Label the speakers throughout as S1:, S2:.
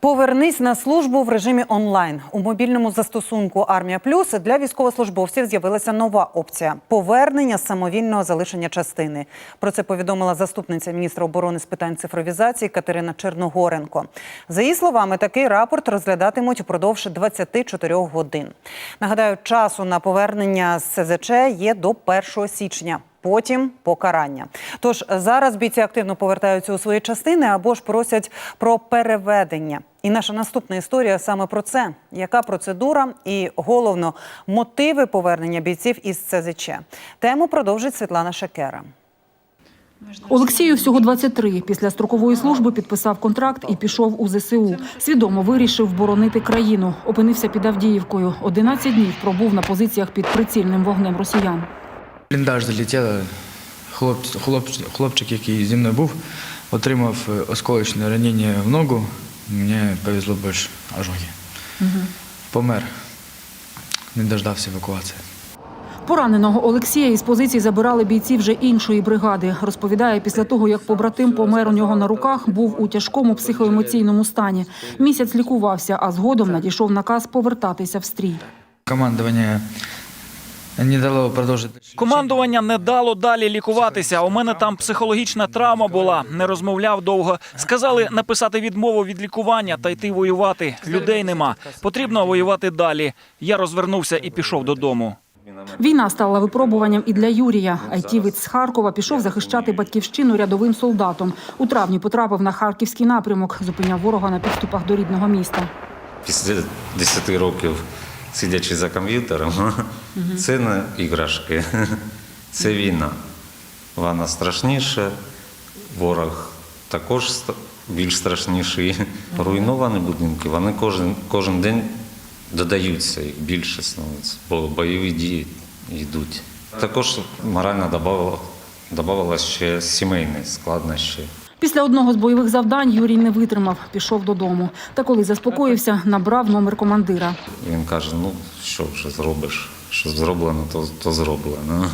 S1: Повернись на службу в режимі онлайн. У мобільному застосунку Армія Плюс для військовослужбовців з'явилася нова опція повернення самовільного залишення частини. Про це повідомила заступниця міністра оборони з питань цифровізації Катерина Черногоренко. За її словами, такий рапорт розглядатимуть упродовж 24 годин. Нагадаю, часу на повернення з СЗЧ є до 1 січня. Потім покарання. Тож зараз бійці активно повертаються у свої частини або ж просять про переведення. І наша наступна історія саме про це: яка процедура і головно мотиви повернення бійців із ЦЗЧ. Тему продовжить Світлана Шекера.
S2: Олексію всього 23. Після строкової служби підписав контракт і пішов у ЗСУ. Свідомо вирішив боронити країну. Опинився під Авдіївкою. 11 днів пробув на позиціях під прицільним вогнем росіян.
S3: Бліндаж залетіло. Хлоп, хлоп, хлопчик, який зі мною був, отримав е, осколочне ранення в ногу. Мені повезло більше ожоги. Помер. Не дождався евакуації.
S2: Пораненого Олексія із позицій забирали бійці вже іншої бригади. Розповідає, після того, як побратим помер у нього на руках, був у тяжкому психоемоційному стані. Місяць лікувався, а згодом надійшов наказ повертатися в стрій.
S3: Командування не дало продовжити.
S4: Командування не дало далі лікуватися. У мене там психологічна травма була. Не розмовляв довго. Сказали написати відмову від лікування та йти воювати. Людей нема. Потрібно воювати далі. Я розвернувся і пішов додому.
S2: Війна стала випробуванням і для Юрія. Айтівець з Харкова пішов захищати батьківщину рядовим солдатом. У травні потрапив на харківський напрямок, зупиняв ворога на підступах до рідного міста.
S5: Після 10 років сидячи за комп'ютером, це не іграшки, це війна. Вона страшніша, ворог також більш страшніший. Руйновані будинки, вони кожен, кожен день додаються, їх більше становиться, бо бойові дії йдуть. Також морально додавало- додавалося ще сімейні складнощі.
S2: Після одного з бойових завдань Юрій не витримав, пішов додому. Та коли заспокоївся, набрав номер командира.
S5: Він каже: ну що вже зробиш? Що зроблено, то, то зроблено.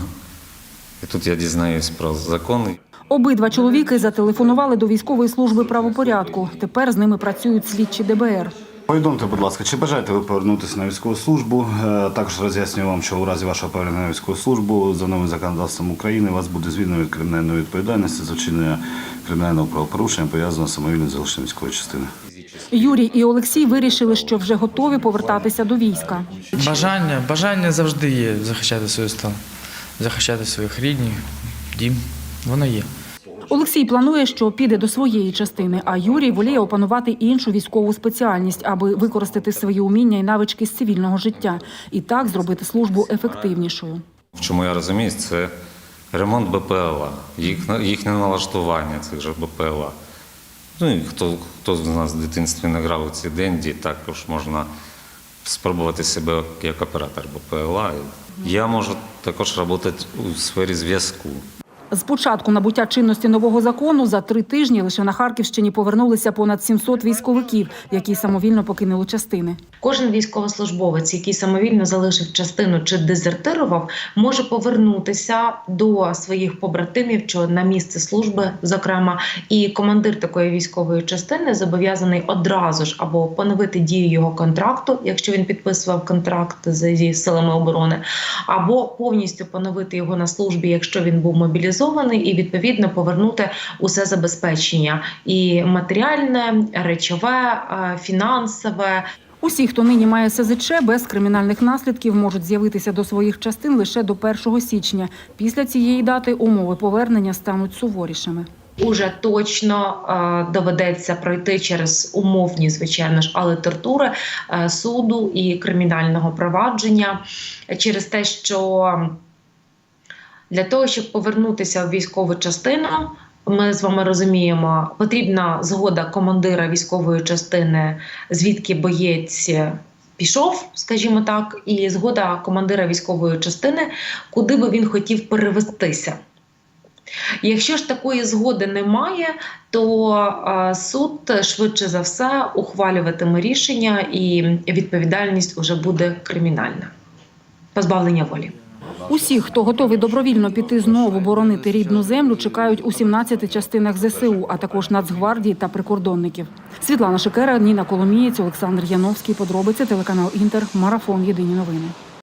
S5: І тут я дізнаюсь про закони.
S2: Обидва чоловіки зателефонували до військової служби правопорядку. Тепер з ними працюють слідчі ДБР.
S6: Повідомте, будь ласка, чи бажаєте ви повернутися на військову службу? Е, Також роз'яснюю вам, що у разі вашого повернення на військову службу за новим законодавством України вас буде звільнено від кримінальної відповідальності за вчинення кримінального правопорушення, пов'язаного з самовільним залишенням військової частини.
S2: Юрій і Олексій вирішили, що вже готові повертатися до війська.
S3: Бажання, бажання завжди є захищати свою стан, захищати своїх рідних, дім. Воно є.
S2: Олексій планує, що піде до своєї частини, а Юрій воліє опанувати іншу військову спеціальність, аби використати свої уміння і навички з цивільного життя і так зробити службу ефективнішою.
S5: В чому я розумію, це ремонт БПЛА, їх, їхнє налаштування цих же БПЛА. Ну і хто, хто з нас в дитинстві не грав у ці денді, також можна спробувати себе як оператор БПЛА. Я можу також працювати у сфері зв'язку.
S2: З початку набуття чинності нового закону за три тижні лише на Харківщині повернулися понад 700 військовиків, які самовільно покинули частини.
S7: Кожен військовослужбовець, який самовільно залишив частину чи дезертирував, може повернутися до своїх побратимів чи на місце служби, зокрема, і командир такої військової частини зобов'язаний одразу ж або поновити дію його контракту, якщо він підписував контракт зі силами оборони, або повністю поновити його на службі, якщо він був мобілізований, і відповідно повернути усе забезпечення і матеріальне, речове, е, фінансове.
S2: Усі, хто нині має СЗЧ, без кримінальних наслідків можуть з'явитися до своїх частин лише до 1 січня. Після цієї дати умови повернення стануть суворішими.
S7: Уже точно е, доведеться пройти через умовні, звичайно ж, але тортури е, суду і кримінального провадження через те, що для того, щоб повернутися в військову частину, ми з вами розуміємо, потрібна згода командира військової частини, звідки боєць. Пішов, скажімо так, і згода командира військової частини, куди би він хотів перевестися. Якщо ж такої згоди немає, то е, суд швидше за все ухвалюватиме рішення, і відповідальність вже буде кримінальна позбавлення волі.
S2: Усіх, хто готовий добровільно піти знову боронити рідну землю, чекають у 17 частинах ЗСУ, а також Нацгвардії та прикордонників. Світлана Шикера, Ніна Коломієць, Олександр Яновський. Подробиці телеканал Інтер. Марафон. Єдині новини.